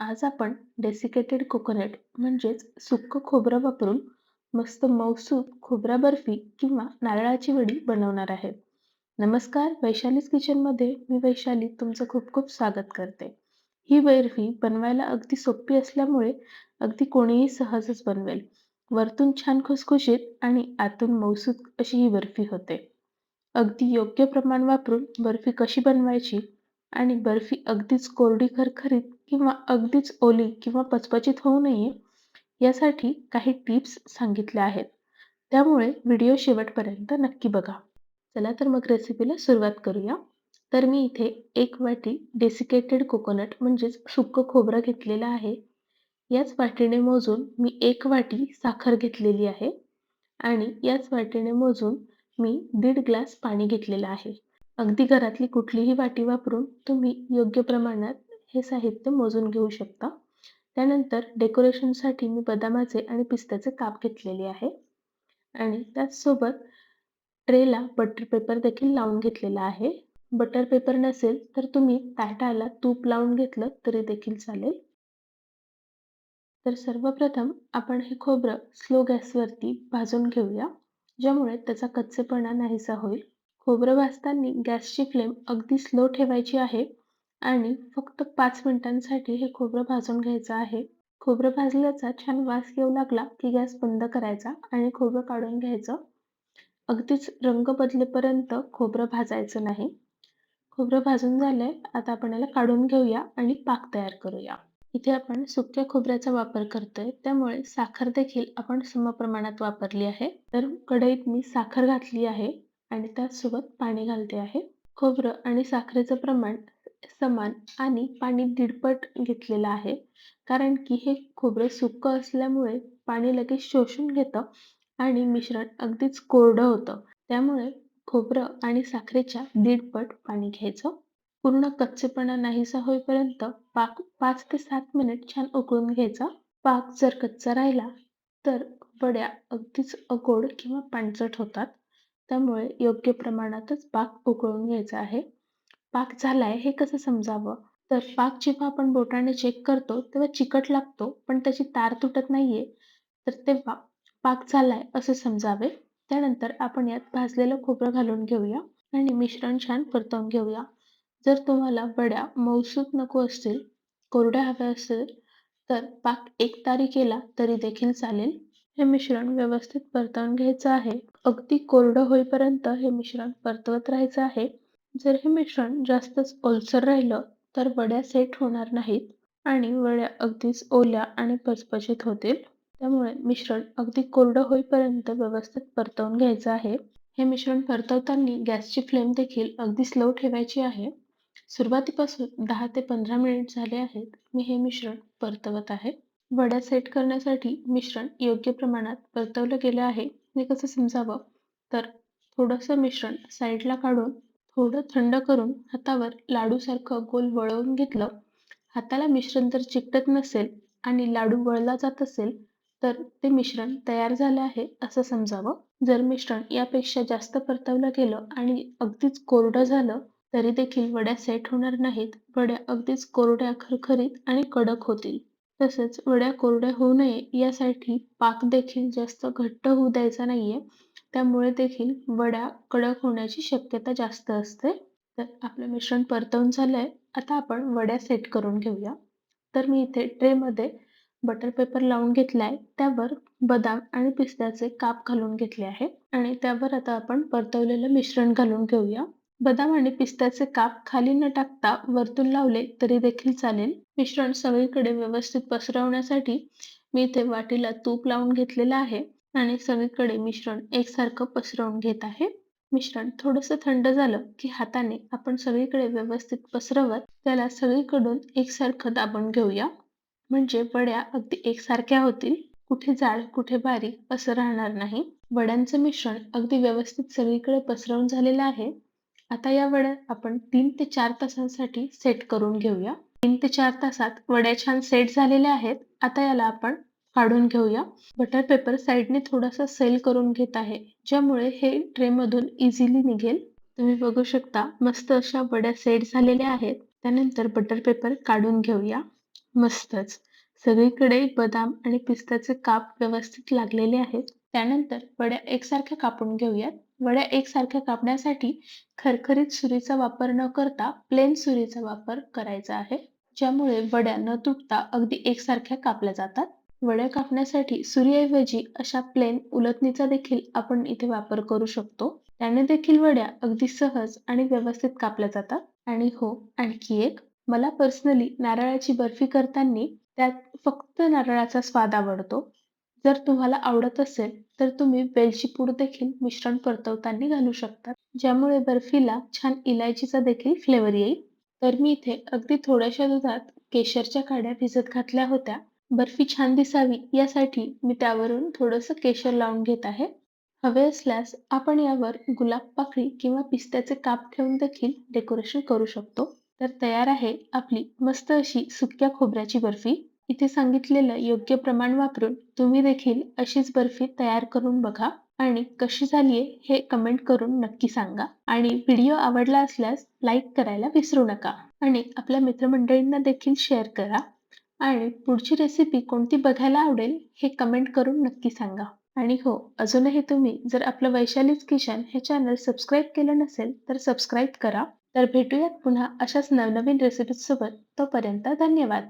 आज आपण desiccated coconut म्हणजेच सुक्क खोबरं वापरून मस्त मौसूद खोबरा बर्फी किंवा नारळाची वडी बनवणार आहे. नमस्कार वैशालीज किचनमध्ये मी वैशाली तुमचं खूप खूप स्वागत करते. ही बर्फी बनवायला अगदी सोपी असल्यामुळे अगदी कोणीही सहजच बनवेल. वरतून छान खुसखुशीत आणि आतून मौसूद अशी ही बर्फी होते. अगदी योग्य प्रमाण वापरून बर्फी कशी बनवायची आणि बर्फी अगदीच कोरडी खरखरीत किंवा अगदीच ओली किंवा पचपचित होऊ नये यासाठी काही टिप्स सांगितल्या आहेत. त्यामुळे व्हिडिओ शेवटपर्यंत नक्की बघा. चला तर मग रेसिपीला सुरुवात करूया. तर मी इथे एक वाटी डेसिकेटेड कोकोनट म्हणजेच सुक्क खोबरं घेतलेलं आहे. याच वाटीने मोजून मी एक वाटी साखर घेतलेली आहे आणि याच वाटीने मोजून मी दीड ग्लास पाणी घेतलेलं आहे. अगदी घरातली कुठलीही वाटी वापरून तुम्ही योग्य प्रमाणात हे साहित्य मोजून घेऊ शकता. त्यानंतर डेकोरेशनसाठी मी बदामाचे आणि पिस्त्याचे काप घेतलेले आहे. आणि त्याचसोबत ट्रेला बटर पेपर देखील लावून घेतलेला आहे. बटर पेपर नसेल तर तुम्ही ताटाला तूप लावून घेतलं तरी देखील चालेल. तर सर्वप्रथम आपण हे खोबरं स्लो गॅसवरती भाजून घेऊया ज्यामुळे त्याचा कच्चेपणा नाहीसा होईल. खोबरं भाजताना गॅसची फ्लेम अगदी स्लो ठेवायची आहे. आणि फक्त पाच मिनिटांसाठी हे खोबरं भाजून घ्यायचं आहे. खोबरं भाजल्याचा छान वास येऊ लागला की गॅस बंद करायचा आणि खोबरं काढून घ्यायचं. अगदीच रंग बदलेपर्यंत खोबरं भाजायचं नाही. खोबरं भाजून झालंय आता आपण याला काढून घेऊया आणि पाक तयार करूया. इथे आपण सुक्या खोबऱ्याचा वापर करतोय त्यामुळे साखर देखील आपण सम प्रमाणात वापरली आहे. तर कढईत मी साखर घातली आहे आणि त्याचसोबत पाणी घालते आहे. खोबरं आणि साखरेचं प्रमाण समान आणि पाणी दीडपट घेतलेलं आहे. कारण की हे खोबरं सुकं असल्यामुळे पाणी लगेच शोषून घेतं आणि मिश्रण अगदीच कोरडं होतं. त्यामुळे खोबरं आणि साखरेच्या दीडपट पाणी घ्यायचं. पूर्ण कच्चेपणा नाहीसा होईपर्यंत पाक पाच ते सात मिनिट छान उकळून घ्यायचा. पाक जर कच्चा राहिला तर वड्या अगदीच अगोड किंवा पाणचट होतात. त्यामुळे योग्य प्रमाणातच पाक उकळून घ्यायचा आहे. पाक झालाय हे कसं समजावं? तर पाक जेव्हा आपण बोटाने चेक करतो तेव्हा चिकट लागतो पण त्याची तार तुटत नाहीये. तर तेव्हा पाक झालाय असे समजावे. त्यानंतर आपण यात भाजलेलं खोबरं घालून घेऊया आणि मिश्रण छान परतवून घेऊया. जर तुम्हाला वड्या मऊसूत नको असतील कोरड्या हव्या असतील तर पाक एक तारी केला तरी देखील चालेल. हे मिश्रण व्यवस्थित परतवून घ्यायचं आहे. अगदी कोरडं होईपर्यंत हे मिश्रण परतवत राहायचं आहे. जर हे मिश्रण जास्तच ओलसर राहिलं तर वड्या सेट होणार नाहीत आणि वड्या अगदीच ओल्या आणि पचपचित होतील. त्यामुळे मिश्रण अगदी कोरडं होईपर्यंत व्यवस्थित परतवून घ्यायचं आहे. हे मिश्रण परतवताना गॅसची फ्लेम देखील अगदी स्लो ठेवायची आहे. सुरुवातीपासून दहा ते पंधरा मिनिट झाले आहेत मी हे मिश्रण परतवत आहे. वड्या सेट करण्यासाठी मिश्रण योग्य प्रमाणात परतवलं गेलं आहे. हे कसं समजावं? तर थोडंसं मिश्रण साईडला काढून थोडं थंड करून हातावर लाडूसारखं गोल वळवून घेतलं. हाताला मिश्रण जर चिकटत नसेल आणि लाडू वळला जात असेल तर ते मिश्रण तयार झालं आहे असं समजावं. जर मिश्रण यापेक्षा जास्त परतवलं गेलं आणि अगदीच कोरडं झालं तरी देखील वड्या सेट होणार नाहीत. वड्या अगदीच कोरड्या खरखरीत आणि कडक होतील. तसेच वड्या कोरड्या होऊ नये यासाठी पाक देखील जास्त घट्ट होऊ द्यायचा नाहीये. त्यामुळे देखील वड्या कडक होण्याची शक्यता जास्त असते. तर आपलं मिश्रण परतवून झालंय. आता आपण वड्या सेट करून घेऊया. तर मी इथे ट्रेमध्ये बटर पेपर लावून घेतलाय. त्यावर बदाम आणि पिस्त्याचे काप घालून घेतले आहे. आणि त्यावर आता आपण परतवलेलं मिश्रण घालून घेऊया. बदाम आणि पिस्त्याचे काप खाली न टाकता वरतून लावले तरी देखील चालेल. मिश्रण सगळीकडे व्यवस्थित पसरवण्यासाठी मी इथे वाटीला तूप लावून घेतलेलं आहे. आणि सगळीकडे मिश्रण एकसारखं पसरवून घेत आहे. मिश्रण थोडंसं थंड झालं की हाताने आपण सगळीकडे व्यवस्थित पसरवत त्याला सगळीकडून एकसारखं दाबून घेऊया. म्हणजे वड्या अगदी एकसारख्या होतील. कुठे जाड कुठे बारीक असं राहणार नाही. वड्यांचं मिश्रण अगदी व्यवस्थित सगळीकडे पसरवून झालेलं आहे. आता या वड्या आपण तीन ते चार तासांसाठी सेट करून घेऊया. तीन ते चार तासात वड्या छान सेट झालेल्या आहेत. आता याला आपण काढून घेऊया बटर पेपर साईडने थोडासा सेल करून घेत आहे ज्यामुळे हे ट्रे मधून इझिली निघेल तुम्ही बघू शकता मस्त अशा वड्या सेट झालेल्या आहेत त्यानंतर बटर पेपर काढून घेऊया मस्तच. सगळीकडे बदाम आणि पिस्ताचे काप व्यवस्थित लागलेले आहेत. त्यानंतर वड्या एकसारख्या कापून घेऊयात. वड्या एकसारख्या कापण्यासाठी खरखरीत सुरीचा वापर न करता प्लेन सुरीचा वापर करायचा आहे. ज्यामुळे वड्या न तुटता अगदी एकसारख्या कापल्या जातात. वड्या कापण्यासाठी सुरीऐवजी अशा प्लेन उलथणीचा देखील आपण इथे वापर करू शकतो. त्याने देखील वड्या अगदी सहज आणि व्यवस्थित कापल्या जातात. आणि हो, आणखी एक मला पर्सनली नारळाची बर्फी करताना त्यात फक्त नारळाचा स्वाद आवडतो. जर तुम्हाला आवडत असेल तर तुम्ही वेलची पूड देखील मिश्रण परतवताना घालू शकता. ज्यामुळे बर्फीला छान इलायचीचा देखील फ्लेवर येईल. तर मी इथे अगदी थोड्याशा दुधात केशरच्या काड्या भिजत घातल्या होत्या. बर्फी छान दिसावी यासाठी मी त्यावरून थोडंसं केशर लावून घेत आहे. हवे असल्यास आपण यावर गुलाब पाकळी किंवा पिस्त्याचे काप ठेवून देखील डेकोरेशन करू शकतो. तर तयार आहे आपली मस्त अशी सुक्या खोबऱ्याची बर्फी. इथे सांगितलेलं योग्य प्रमाण वापरून तुम्ही देखील अशीच बर्फी तयार करून बघा आणि कशी झालीये हे कमेंट करून नक्की सांगा. आणि व्हिडिओ आवडला असल्यास लाईक करायला विसरू नका. आणि आपल्या मित्रमंडळींना देखील शेअर करा. आणि पुढची रेसिपी कोणती बघायला आवडेल हे कमेंट करून नक्की सांगा. आणि हो, अजूनही तुम्ही जर आपलं वैशालीच किचन हे चॅनल सबस्क्राईब केलं नसेल तर सबस्क्राईब करा. तर भेटूयात पुन्हा अशाच नवनवीन रेसिपीजसोबत. तोपर्यंत धन्यवाद.